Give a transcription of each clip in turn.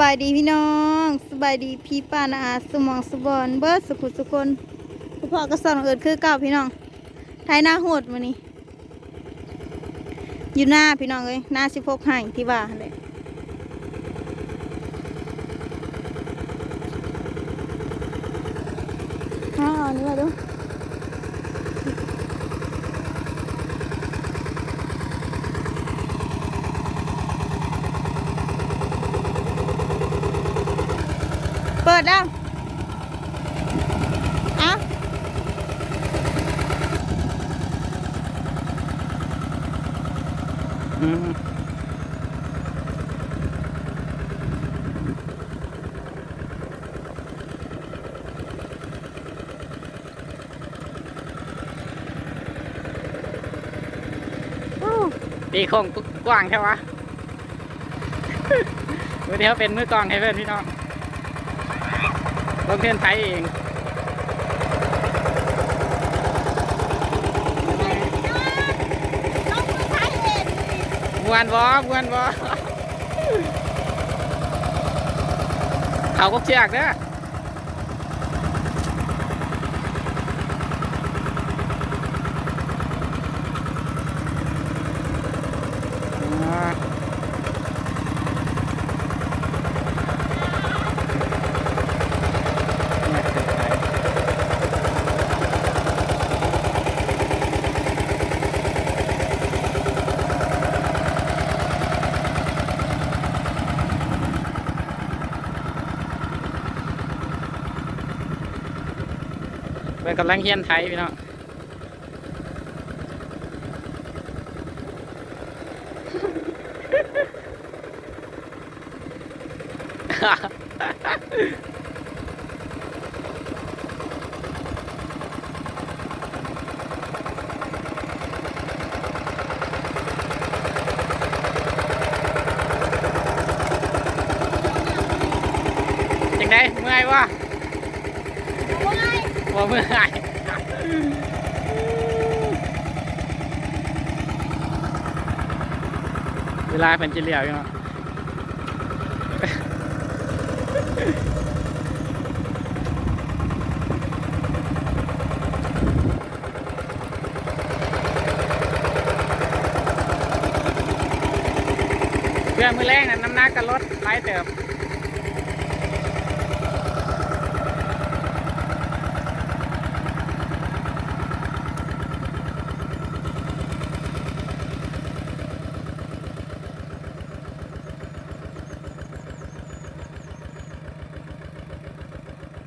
บายดีพี่น้องสบายดีพี่ป้านาอาสมองสุบอนเบิร์ดสุขุสุคนผู้พ่อก็สอนเอิดคือเก่าพี่น้องไทยหน้าโหดมานี่อยู่หน้าพี่น้องเลยหน้าสิพกห่างที่ว่าหั่นแหละอ้าวนี่มาดู เปิดแล้วเอ้าอืมอู้ตีโคงกว้างใช่ปะ วันนี้เขาเป็นมือกลองให้เพื่อนพี่น้อง ลงเพื่อนไทยเองน้องผู้ชายเห็นมวนบอมวนบอเขาก็เชือกเด้อาเนี่ยเสร็จไป เป็นกำลังเฮียนไทยพี่น้องจังไดเมื่อยวะ ว่าเมื่อยเวลาเป็นจิเลียวอยู่เนาะเพื่อมือแรงนั้นน้ำหนักก็ลดไล่เติบ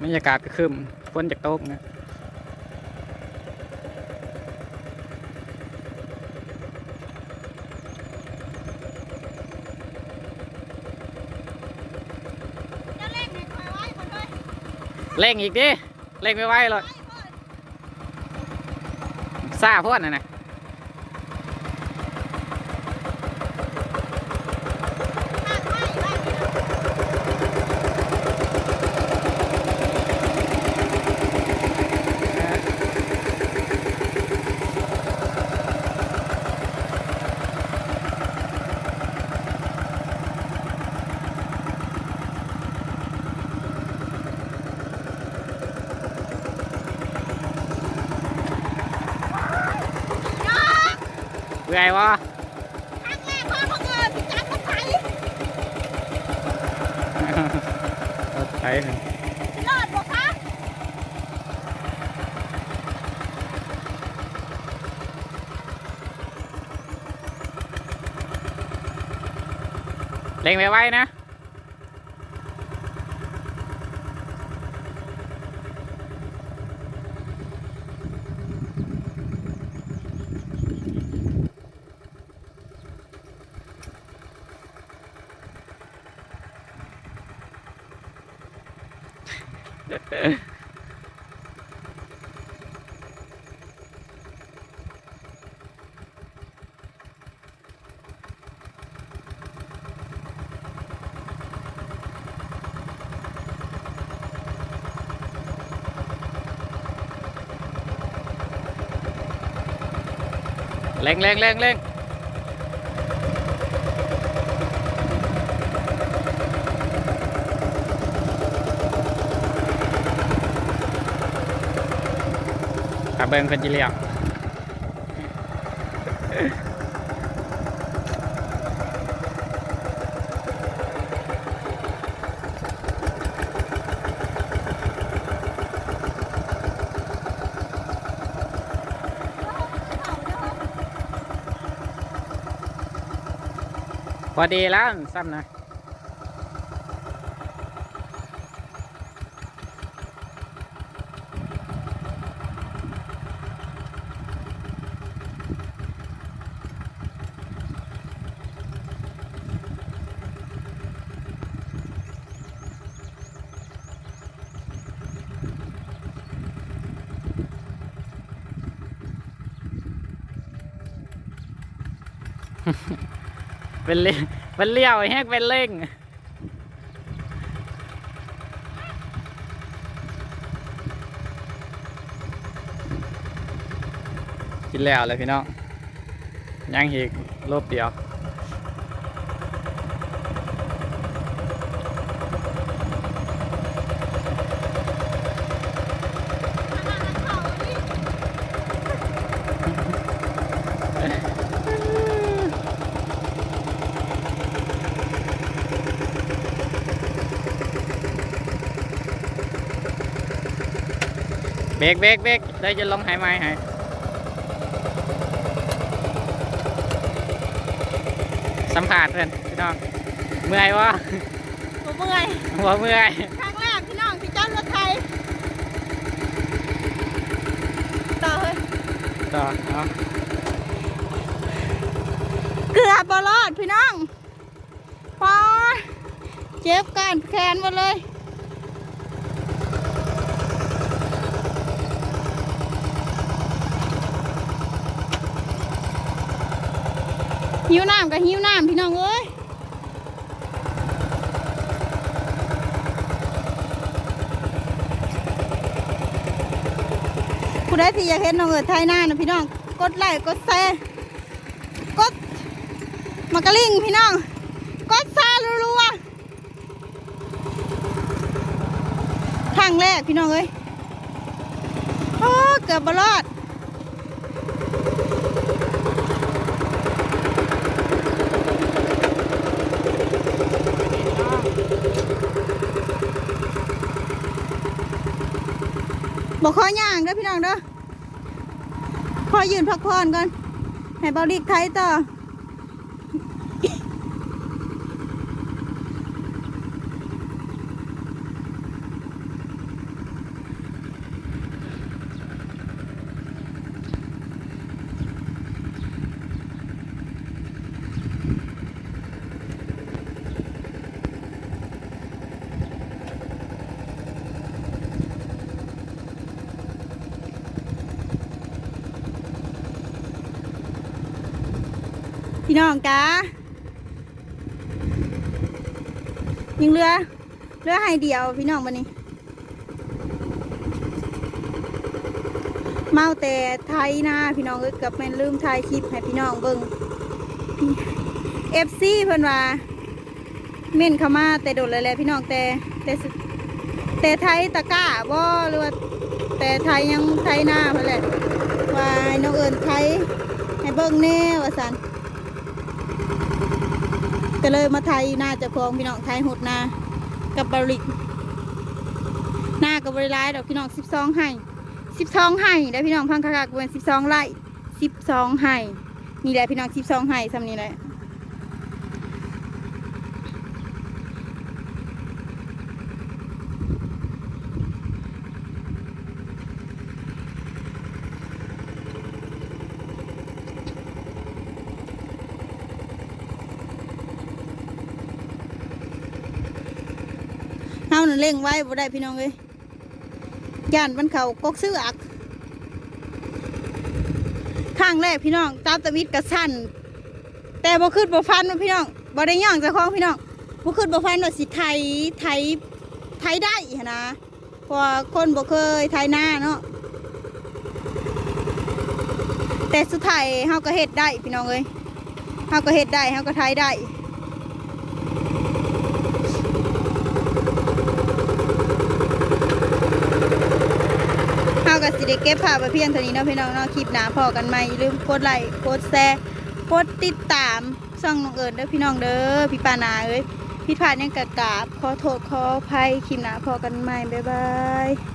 บรรยากาศก็คืมฝนจากโต๊กนะเร่งอีกดิเร่งไม่ไหวเลยซาพ่นน่ะนะ เบื่อยวะรถไถหนึ่งเร่งไว้ๆนะเร่งเร่งเร่ งเร่ง เบิ่งเพิ่นจิเลียวพอดีแล้วซ้ำนะ เป็นเลี้ยวเป็นเลี้ยวแฮกเป็นเล่งกินแล้วเลยพี่น้องยังอีกรูปเดียว เบรกเบรกเบรกได้จะลงหายไม้หายสัมผัสเพื่อนพี่น้อง เมื่อยวะบ่เมื่อยหัวเมื่อยครั้งแรกพี่น้องที่จ้ารถไทยต่อเฮ้ยต่อเอาเกือบบรอดพี่น้องปอเจ็บการแขนหมดเลย หิวน้ำกับหิวน้ำพี่น้องเอ้ยผู้ใดที่อยากเห็นน้องเอิดไทยหน้านะพี่น้อง กดไลค์กดแชร์กดมากระลิงพี่น้อง กดซารัวๆทางแรกพี่น้องเอ้ยโอ้เกือบบรอด บอกขอย่างเด้อพี่น้องเด้อขอยืนพักผ่อนก่อน ให้เบาลีกไทยต่อ พี่น้องกายิงเรือ เรือให้เดียวพี่น้องบันนี้ เมาแต่ไทยนะพี่น้องเอ้ยเกับแม่นลืมถ่ายคลิปให้พี่น้องเบิ่งเอฟซีเพิ่นว่าเม่นเข้ามาแต่โดดเลยแหละพี่น้องแต่แต่แต่ไทยตะก้าบ่หรือว่าแต่ไทยยังไทยหน้าเพิ่นแหละว่าน้องเอิญไทยให้เบิ่งแน่ว่าสัน ก็เลยมาไทยหน้าจะคลองพี่น้องไทยหดนากับบริกหน้ากับบริไลดอกพี่น้องสิบสองไห้สิบสองไห่ได้พี่น้องพังคากากเป็นสิบสองไร่สิบสองไห้นี่แหละพี่น้องสิบสองไห้ซ้ำนี้แหละ เฮานั่นเร่งไว้บ่ได้พี่น้องเอ้ยย่านมันเขากกซื้ออัก ข้างแรกพี่น้อง ตามตะวิดกระสั้นแต่บ่ขึ้นบ่ฟันว่าพี่น้องบ่ได้ย่องเจากของพี่น้องบ่ขึ้นบ่ฟันว่าสิไทยไทยไทยได้นะพราะว่าคนบ่เคยไทยหน้าเนาะแต่สุดท้ายเฮาก็เฮ็ดได้พี่น้องเอ้ยเฮาก็เฮ็ดได้เฮาก็ไทยได้ เฮาก็สิได้เก็บภาพไว้เพียงเท่านี้เนาะพี่น้องเนาะคลิปหนาพอกันไหมอย่าลืมกดไลค์กดแชร์กดติดตามช่องน้องเอิญเด้อพี่น้องเด้อพี่ปานาเอ้ยพี่พาดยังกะกราบขอโทษขออภัยคลิปหนาพอกันใหม่บ๊ายบาย